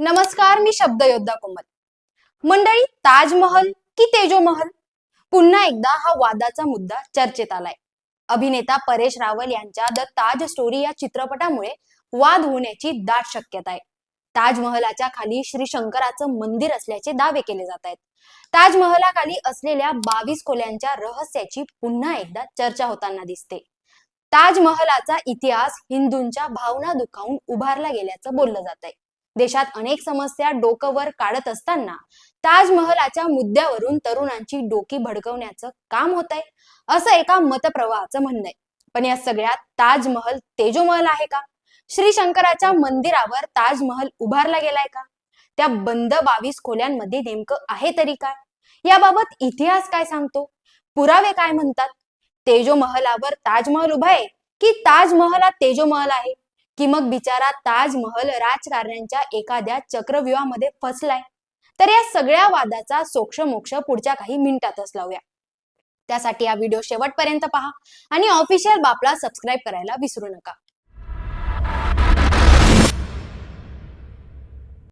नमस्कार मी शब्दयोद्धा कोमल. मंडळी ताजमहल की तेजोमहल? पुन्हा एकदा हा वादाचा मुद्दा चर्चेत आलाय. अभिनेता परेश रावल यांच्या द ताज स्टोरी या चित्रपटामुळे वाद होण्याची दाट शक्यता आहे. ताजमहलाच्या खाली श्री शंकराचं मंदिर असल्याचे दावे केले जात आहेत. ताजमहलाखाली असलेल्या बावीस खोल्यांच्या रहस्याची पुन्हा एकदा चर्चा होताना दिसते. ताजमहलाचा इतिहास हिंदूंच्या भावना दुखावून उभारला गेल्याचं बोललं जात आहे देशात अनेक समस्या डोकं वर काढत असताना ताजमहलाच्या मुद्द्यावरून तरुणांची डोकी भडकवण्याचं काम होत आहे असं एका मतप्रवाहाचं म्हणणं आहे पण या सगळ्यात ताजमहल तेजोमहल आहे का? श्री शंकराच्या मंदिरावर ताजमहल उभारला गेलाय का? त्या बंद बावीस खोल्यांमध्ये नेमकं आहे तरी काय? याबाबत इतिहास काय सांगतो? पुरावे काय म्हणतात? तेजोमहलावर ताजमहल उभा आहे की ताजमहलात तेजोमहल आहे? की मग बिचारा ताजमहल राजकारण्यांच्या एखाद्या चक्रव्यूहामध्ये फसलाय. तर या सगळ्या वादाचा सोक्ष मोक्ष पुढच्या काही मिनिटातच लावूया. त्यासाठी हा व्हिडिओ शेवटपर्यंत पहा आणि ऑफिशियल बापला सबस्क्राईब करायला विसरू नका.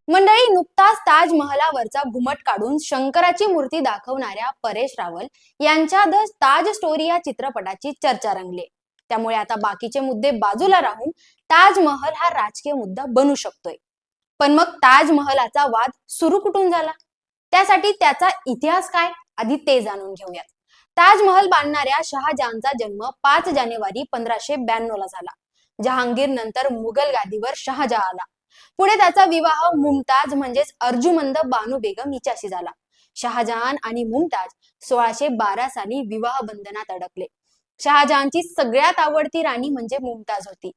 मंडळी नुकताच ताजमहलावरचा घुमट काढून शंकराची मूर्ती दाखवणाऱ्या परेश रावल यांच्या द ताज स्टोरी या चित्रपटाची चर्चा रंगली. त्यामुळे आता बाकीचे मुद्दे बाजूला राहून ताजमहल हा राजकीय मुद्दा बनू शकतोय. पण मग ताजमहलाचा वाद सुरू कुठून झाला? त्यासाठी त्याचा इतिहास काय? आधी ते जाणून घेऊयात. ताजमहल बांधणाऱ्या शहाजहानचा जन्म पाच जानेवारी पंधराशे ब्याण्णव ला झाला जहांगीर नंतर मुघल गादीवर शहाजहा आला. पुढे त्याचा विवाह मुमताज म्हणजेच अर्जुमंद बानू बेगम हिच्याशी झाला. शहाजहान आणि मुमताज सोळाशे बारा साली विवाह बंधनात अडकले. शहाजहानची सगळ्यात आवडती राणी म्हणजे मुमताज होती.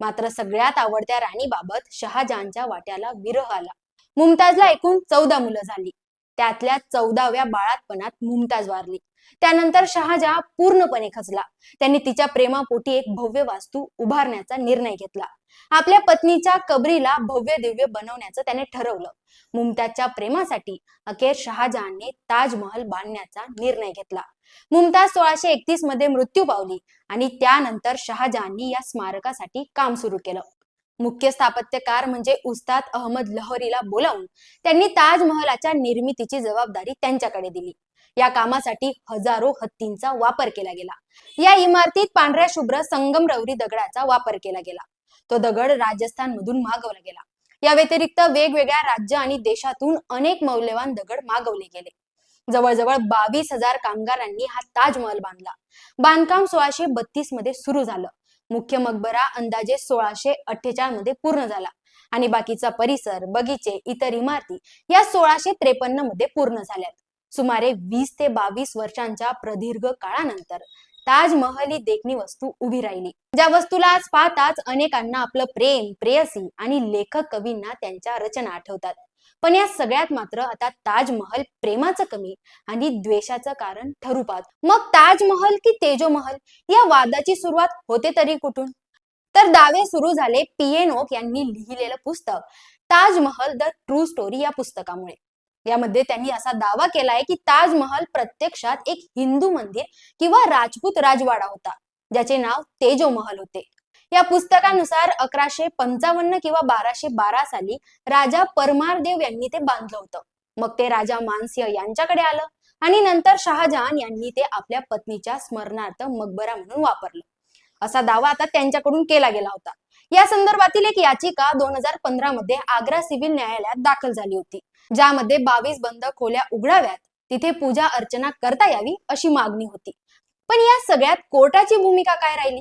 मात्र सगळ्यात आवडत्या राणीबाबत शहाजहानच्या वाट्याला विरह आला. मुमताजला एकूण चौदा मुलं झाली. त्यातल्या चौदाव्या बाळातपणात मुमताज वारली. त्यानंतर शहाजहा पूर्णपणे खचला. त्यांनी तिच्या प्रेमापोटी एक भव्य वास्तू उभारण्याचा निर्णय घेतला. आपल्या पत्नीच्या कबरीला भव्य दिव्य बनवण्याचं त्याने ठरवलं. मुमताजच्या प्रेमासाठी अखेर शहाजहानने ताजमहल बांधण्याचा निर्णय घेतला. मुमताज सोळाशे एकतीसमध्ये मृत्यू पावली आणि त्यानंतर शहाजहाननी या स्मारकासाठी काम सुरू केलं. मुख्य स्थापत्यकार म्हणजे उस्ताद अहमद लहरीला बोलावून त्यांनी ताजमहलाच्या निर्मितीची जबाबदारी त्यांच्याकडे दिली. या कामासाठी हजारो हत्तींचा वापर केला गेला. या इमारतीत पांढऱ्या शुभ्र संगमरवरी दगडाचा वापर केला गेला. तो दगड राजस्थान मधून मागवला गेला. या व्यतिरिक्त वेगवेगळ्या राज्य आणि देशातून अनेक मौल्यवान दगड मागवले गेले. जवळजवळ बावीस हजार कामगारांनी हा ताजमहल बांधला. बांधकाम सोळाशे बत्तीसमध्ये सुरू झालं. मुख्य मकबरा अंदाजे सोळाशे अठ्ठेचाळमध्ये पूर्ण झाला. आणि बाकीचा परिसर बगीचे इतर इमारती या सोळाशे त्रेपन्नमध्ये पूर्ण झाल्यात. सुमारे वीस ते बावीस वर्षांच्या प्रदीर्घ काळानंतर ताजमहल ही देखणी वस्तू उभी राहिली. ज्या वस्तूला आज पाहताच अनेकांना आपलं प्रेम प्रेयसी आणि लेखक कवींना त्यांच्या रचना आठवतात. पण या सगळ्यात मात्र आता ताजमहल प्रेमाचं कमी आणि द्वेषाचं कारण ठरू पाहत. मग ताजमहल की तेजोमहल या वादाची सुरुवात होते तरी कुठून? तर दावे सुरू झाले पी. एन. ओक यांनी लिहिलेलं पुस्तक ताजमहल द ट्रू स्टोरी या पुस्तकामुळे. यामध्ये त्यांनी असा दावा केलाय की ताजमहल प्रत्यक्षात एक हिंदू मंदिर किंवा राजपूत राजवाडा होता ज्याचे नाव तेजोमहल होते. या पुस्तकानुसार अकराशे पंचावन्न किंवा बाराशे बारा साली राजा परमारदेव यांनी ते बांधलं होतं. मग ते राजा मानसिंह यांच्याकडे आलं आणि नंतर शहाजहान यांनी ते आपल्या पत्नीच्या स्मरणार्थ मकबरा म्हणून वापरलं. असा दावा आता त्यांच्याकडून केला गेला होता. या संदर्भातील एक याचिका दोन हजार पंधरा मध्ये आग्रा सिव्हिल न्यायालयात दाखल झाली होती. ज्यामध्ये बावीस बंद खोल्या उघडाव्यात तिथे पूजा अर्चना करता यावी अशी मागणी होती. पण या सगळ्यात कोर्टाची भूमिका काय राहिली?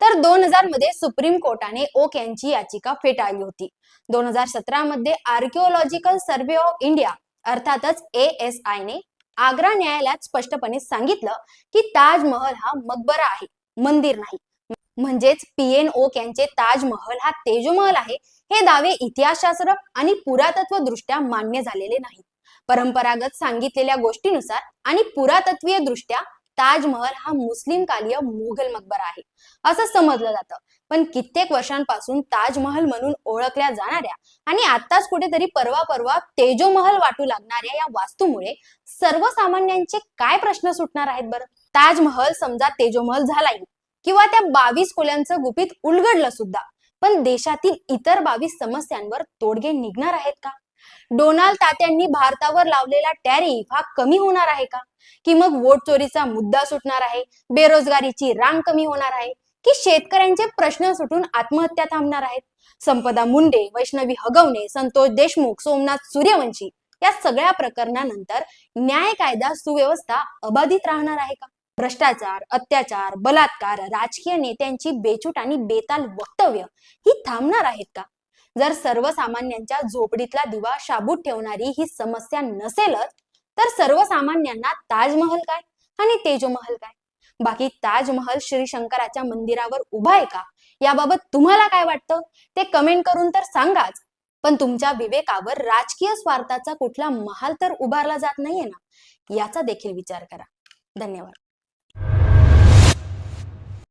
तर दोन हजारमध्ये सुप्रीम कोर्टाने ओक यांची याचिका फेटाळली होती. दोन हजार सतरा मध्ये आर्किओलॉजिकल सर्व्हे ऑफ इंडिया अर्थातच ए एस आय ने आग्रा न्यायालयात स्पष्टपणे सांगितलं की ताजमहल हा मकबरा आहे मंदिर नाही. म्हणजेच पी एन ओक यांचे ताजमहल हा तेजोमहल आहे हे दावे इतिहासशास्त्र आणि पुरातत्व दृष्ट्या मान्य झालेले नाहीत. परंपरागत सांगितलेल्या गोष्टीनुसार आणि पुरातत्वीय दृष्ट्या ताजमहल हा मुस्लिम कालीय मुघल मकबरा आहे. असं समजलं जातं. पण कित्येक वर्षांपासून ताजमहल म्हणून ओळखल्या जाणाऱ्या आणि आताच कुठेतरी परवा परवा तेजोमहल वाटू लागणाऱ्या या वास्तूमुळे सर्वसामान्यांचे काय प्रश्न सुटणार आहेत बरं? ताजमहल समजा तेजोमहल झालाही किंवा त्या बावीस खोल्यांचं गुपित उलगडलं सुद्धा पण देशातील इतर बावीस समस्यांवर तोडगे निघणार आहेत का? डोनाल्ड तात्यांनी भारतावर लावलेला टॅरिफ हा कमी होणार आहे का? की मग वोट चोरीचा मुद्दा सुटणार आहे? बेरोजगारीची रांग कमी होणार आहे? की शेतकऱ्यांचे प्रश्न सुटून आत्महत्या थांबणार आहेत? संपदा मुंडे वैष्णवी हगवणे संतोष देशमुख सोमनाथ सूर्यवंशी या सगळ्या प्रकरणानंतर न्याय कायदा सुव्यवस्था अबाधित राहणार आहे का? भ्रष्टाचार अत्याचार बलात्कार राजकीय नेत्यांची बेचूट आणि बेताल वक्तव्य ही थांबणार आहेत का? जर सर्वसामान्यांच्या झोपडीतला दिवा शाबूत ठेवणारी ही समस्या नसेलच तर सर्वसामान्यांना ताजमहल काय आणि तेजोमहल काय? बाकी ताजमहल श्री शंकराच्या मंदिरावर उभा आहे का? याबाबत तुम्हाला काय वाटतं? ते कमेंट करून तर सांगाच. पण तुमच्या विवेकावर राजकीय स्वार्थाचा कुठला महाल तर उभारला जात नाहीये ना? याचा देखील विचार करा. धन्यवाद.